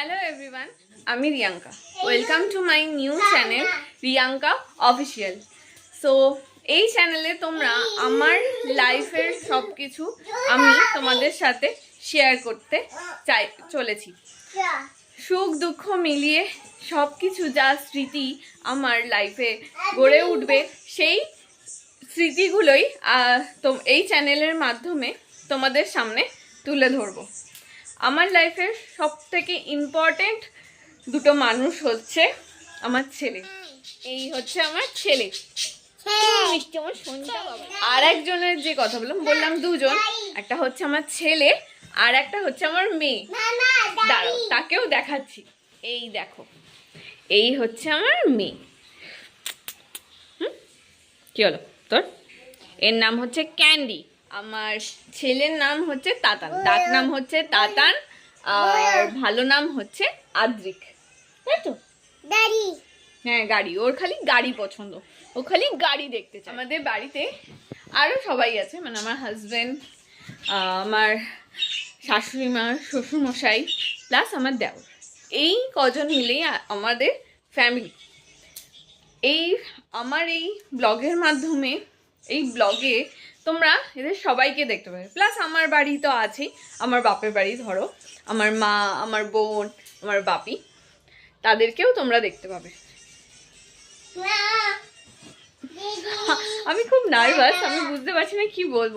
Hello everyone আমি Riyanka welcome to my new channel Riyanka official so এই চ্যানেলে তোমরা আমার লাইফের সব কিছু আমি তোমাদের সাথে শেয়ার করতে চাই, চলেছি। সুখ, দুঃখ মিলিয়ে সব কিছু যা স্মৃতি আমার লাইফে গড়ে উঠবে, সেই স্মৃতিগুলোই এই চ্যানেলের মাধ্যমে তোমাদের সামনে তুলে ধরবো। আমার লাইফের সব থেকে ইম্পর্টেন্ট দুটো মানুষ হচ্ছে আমার ছেলে। এই হচ্ছে আমার ছেলে। আমার। আর একজনের যে কথা বললাম বললাম দুজন। একটা হচ্ছে আমার ছেলে, আর একটা হচ্ছে আমার মেয়ে। দাঁড়াও, তাকেও দেখাচ্ছি। এই দেখো, এই হচ্ছে আমার মেয়ে? কি হলো? তোর? এর নাম হচ্ছে ক্যান্ডি। আমার ছেলের নাম হচ্ছে তাতান। ডাক নাম হচ্ছে তাতান আর ভালো নাম হচ্ছে আদ্রিক। তাই তো? হ্যাঁ গাড়ি। ওর খালি গাড়ি পছন্দ। ও খালি গাড়ি দেখতে চায়। আমাদের বাড়িতে আরও সবাই আছে মানে আমার হাজব্যান্ড আমার শাশুড়ি মা শ্বশুরমশাই প্লাস আমার দেওর। এই কজন মিলেই আমাদের ফ্যামিলি এই আমার এই ব্লগের মাধ্যমে এই ব্লগে তোমরা এদের সবাইকে দেখতে পাবে। প্লাস আমার বাড়ি তো আছেই। আমার বাপের বাড়ি, ধরো। আমার মা, আমার বোন, আমার বাপি, তাদেরকেও তোমরা দেখতে পাবে। আমি খুব নার্ভাস আমি বুঝতে পারছি না কি বলব।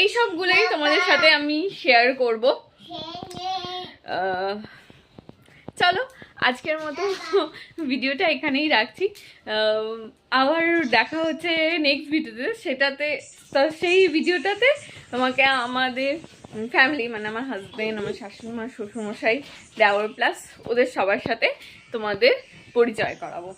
এই সবগুলোই তোমাদের সাথে আমি শেয়ার করব। চলো আজকের মতো ভিডিওটা এখানেই রাখছি। আবার দেখা হচ্ছে নেক্সট ভিডিওতে। সেটাতে, তো সেই ভিডিওটাতে আমাকে আমাদের ফ্যামিলি মানে আমার হাজব্যান্ড আমার শাশুড়ি মা, শ্বশুরমশাই দেওয়ার প্লাস ওদের সবার সাথে তোমাদের পরিচয় করাবো।